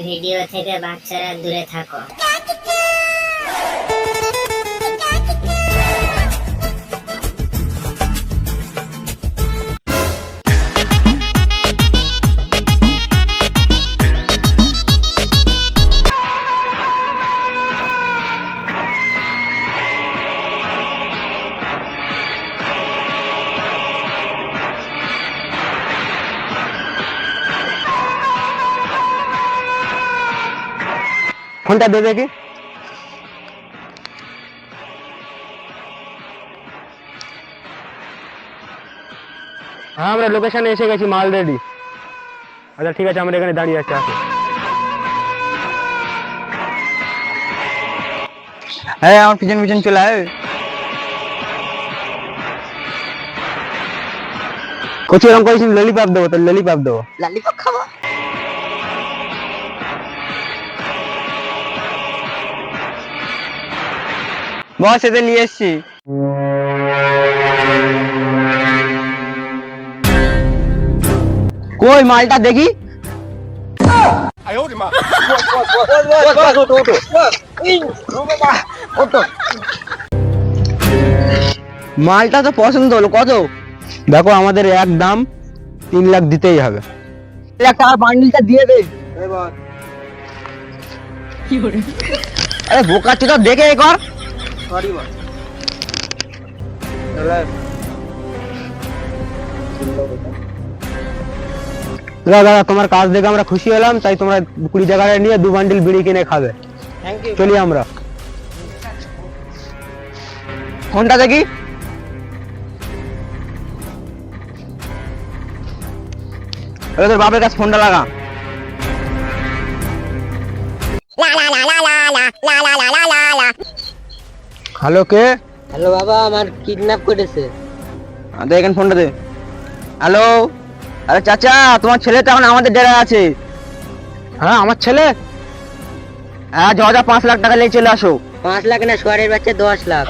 Video থেকে বাচ্চারা দূরে থাকো। ফোনটা দেবে কি হ্যাঁ আমরা লোকেশনে এসে গেছি মাল রেডি আচ্ছা ঠিক আছে আমরা এখানে দাঁড়িয়ে আছি আসো। হ্যাঁ আমার পিছন পিছন চলে আয়। কচি এরকম করেছি ললিপপ দেবো তো ললিপপ দেবো। লালিপপ খাব? বস এতে নিয়ে এসছি। কই মালটা দেখি? মালটা তো পছন্দ হলো কত? দেখো আমাদের এক দাম তিন লাখ দিতেই হবে। টাকার বান্ডিলটা দিয়ে দে। আরে বোকা চোদা দেখে এ কর দাদা দাদা তোমার কাজ দেখে আমরা খুশি হলাম তাই তোমরা কুড়ি টাকাটা নিয়ে দু বান্ডিল বিড়ি কিনে খাবে চলি আমরা ফোনটা দেখি এবার তোর বাপের কাছে ফোনটা লাগা হ্যালো কে? হ্যালো বাবা আমার কিডন্যাপ করেছে। দে এখানে ফোনটা দে। হ্যালো? আরে চাচা তোমার ছেলে তো এখন আমাদের ডেরা আছে। হ্যাঁ আমার ছেলে? হ্যাঁ যা যা পাঁচ লাখ টাকা নিয়ে চলে আসো। পাঁচ লাখ না সোয়ারের বাচ্চা দশ লাখ।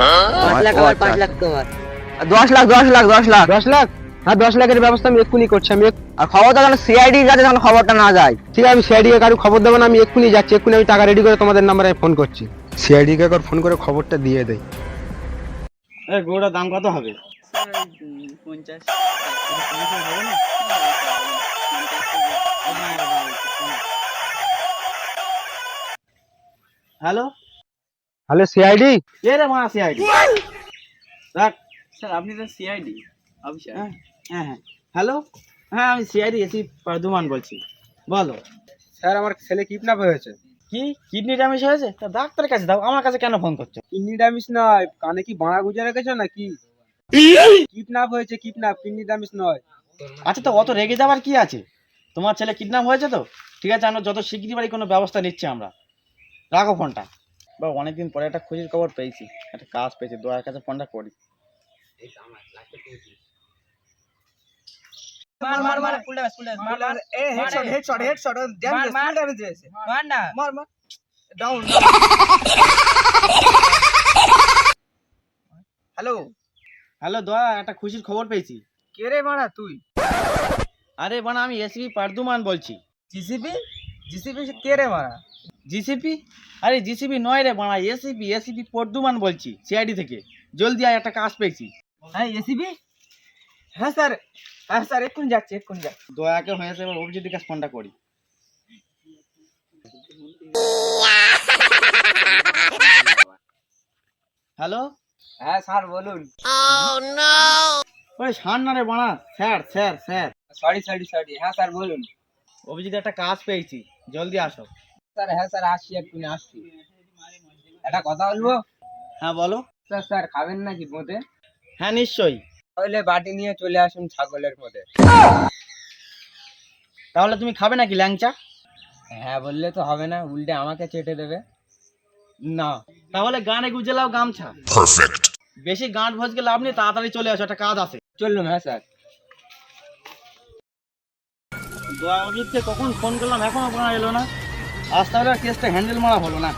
পাঁচ লাখ ও আমার আচ্ছা, পাঁচ। লাখ তোমার। দশ লাখ দশ লাখ দশ লাখ। দশ লাখ? হ্যাঁ দশ লাখের ব্যবস্থা আমি এক্ষুনি করছি আমি আর খবরটা যেন সিআইডির কাছে যেন খবরটা না যায়। ঠিক আছে আমি সিআইডি কারও খবর দেবো না আমি এক্ষুনি যাচ্ছি এক্ষুনি আমি টাকা রেডি করে তোমাদের নাম্বারে ফোন করছি। সিআইডি কে একবার ফোন করে খবরটা দিয়ে দেয় গরুটার দাম কত হবে? হ্যালো? Hello CID? কে রে মা সিআইডি। রাখ স্যার আপনি তো সিআইডি অফিসার। হ্যাঁ হ্যাঁ হ্যাঁ। হ্যালো? হ্যাঁ আমি সিআইডি এসি পারদুমান বলছি। বলো। স্যার আমার ছেলে কিডন্যাপ হয়েছে। কি? কিডনি ড্যামেজ হয়েছে? তা ডাক্তারের কাছে দাও আমার কাছে কেন ফোন করছ? কিডনি ড্যামেজ নয় কানে কি বাঁড়া গুজে রেখেছো নাকি? কিডন্যাপ হয়েছে কিডন্যাপ কিডনি ড্যামেজ নয়। আচ্ছা তো অত রেগে যাওয়ার কি আছে? তোমার ছেলে কিডন্যাপ হয়েছে তো? ঠিক আছে আমরা যত শিগগিরই বাড়ি কোনো ব্যবস্থা নিচ্ছি আমরা। রাখো ফোনটা বা অনেকদিন পরে একটা খুশির খবর পেয়েছি। একটা কাজ পেয়েছি দয়ার কাছে ফোনটা করি। মার মার মার ফুল ড্যামেজ ফুল ড্যামেজ। মার মার এ headshot headshot headshot damage full damage হয়েছে। মার না। মার মার। ডাউন হ্যালো হ্যালো দয়া একটা খুশির খবর পেয়েছি। কে রে মারা তুই? আরে বানা আমি এসবি পারদুমান বলছি। জিসিপি? জিসিপি কে রে মারা? জিসিপি? আরে জিসিপি নয় রে বানা এসিপি এসিপি পর্দুমান বলছি সিআইডি থেকে। জলদি আয় একটা কাজ পেয়েছি। হ্যাঁ এসিপি? হ্যাঁ স্যার হ্যাঁ স্যার এক্ষুনি যাচ্ছে এক্ষুনি যাচ্ছে। দয়াকে হয়েছে এবার অভিজিৎ কাছে ফোনটা করি। হ্যালো? হ্যাঁ স্যার বলুন। ওই সার না রে বানা sir sir sir. Sorry sorry sorry. হ্যাঁ স্যার বলুন। অভিজিৎ একটা কাজ পেয়েছি। জলদি আসো। স্যার হ্যাঁ স্যার আসছি এক্ষুনি আসছি। একটা কথা বলব? হ্যাঁ বলো। স্যার স্যার খাবেন নাকি বোঁদে হ্যাঁ নিশ্চয়ই। তাহলে বাটি নিয়ে চলে আসুন ছাগলের মধ্যে। তাহলে তুমি খাবে নাকি ল্যাংচা? হ্যাঁ বললে তো হবে না উল্টে আমাকে চেটে দেবে। না তাহলে গানে গুজে লাও গামছা। পারফেক্ট বেশি গাঁট ভজকে লাভ নেই তাড়াতাড়ি চলে আসো একটা কাজ আছে। চললুম হ্যাঁ স্যার। দোয়া কখন ফোন করলাম এখনও ফোন এলো না। আজ তাহলে কেসটা হ্যান্ডেল মারা হলো না।